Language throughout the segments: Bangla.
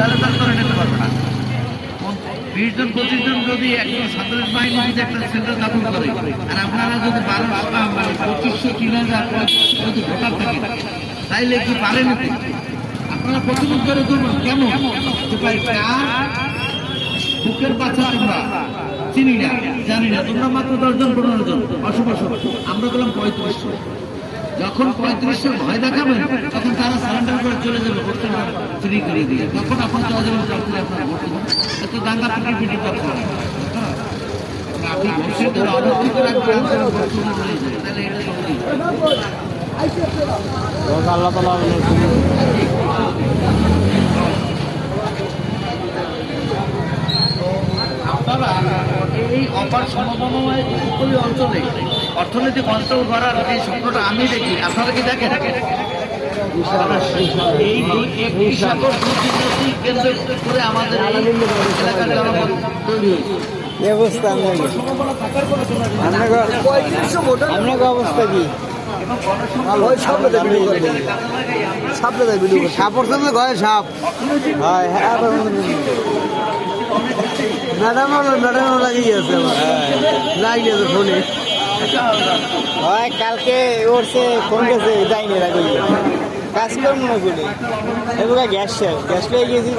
তাহলে তার করে নিতে পারবে না। বিশ জন, পঁচিশ জন যদি একজন সাধারণ বাহিনী যদি একটা সেন্টার দখল করে, আর আপনারা যদি বারো পঁচিশশো তিন হাজার যদি ভোটার থাকে, তাইলে কি পারেন আপনারা প্রতিরোধ করে করবেন কেন? কার বুকের বাচ্চা তোমরা? চিনি না, জানি না। তোমরা মাত্র দশজন পনেরো জন। অশুভ আমরা বললাম পঁয়ত্রিশশো যখন পঁয়ত্রিশশো ভয় দেখাবেন, তখন তারা সারেন্ডার করে চলে যাবে ভোট ফ্রি করে দিয়ে। তখন আপনার চলে যাবেন প্রার্থী আপনার ভোট এত দাঙ্গা পিটি পিটি হ্যাঁ। আপনি আপনারা এই অর্থনৈতিক অঞ্চল স্বপ্নটা আমি দেখি। আপনারা কি দেখেন? এই প্রতিশ্রুতি কেন্দ্র করে ঘরে সাপ হয় হ্যাঁ ম্যাডাম লাগিয়ে আছে লাগিয়ে আছে ফোনে হয় কালকে ওরছে ফোন গেছে যাইনি রাখি কাজ করব না করে এবার গ্যাস শেষ গ্যাস পেয়ে গেছি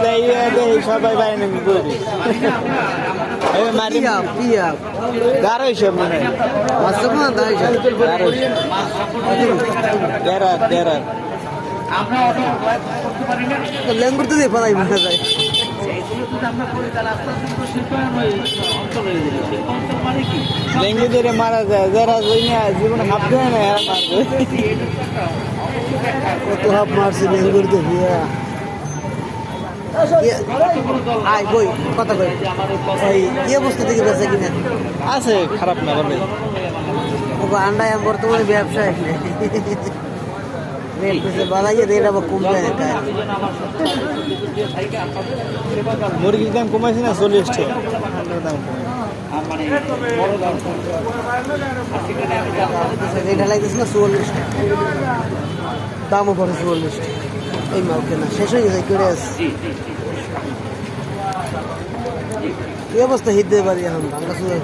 এই সবাই বাইরে নেমে এবার মারি গারো হিসাব মনে হয়। দেড় দেড় আমরা অত করতে পারি না লেঙ্গুর তো দিয়ে পালাই মনে যায় লেঙ্গু মারা যারা জীবনে হাফ দেয় না মারবে। কত হাফ মারছে লেঙ্গুর দিয়ে আয় কই কথা কই। ওই কি অবস্থা থেকে বেঁচে কিনা। আছে খারাপ না বলে ও আন্ডায় আমি বর্তমানে ব্যবসায়। রেট পেছে বাড়াইয়ে রেট আবার কমবে মুরগির দাম কমাইছে না চল্লিশ টাকা দাম রেট লাগতেছে না চুয়াল্লিশ টাকা। দামও পড়ে চুয়াল্লিশ। টাকা এই মাল কেনা শেষ হয়ে গেছে করে আসছে। কি অবস্থা হিদ্দে বাড়ি এখন? ভাঙ্গা চুয়াই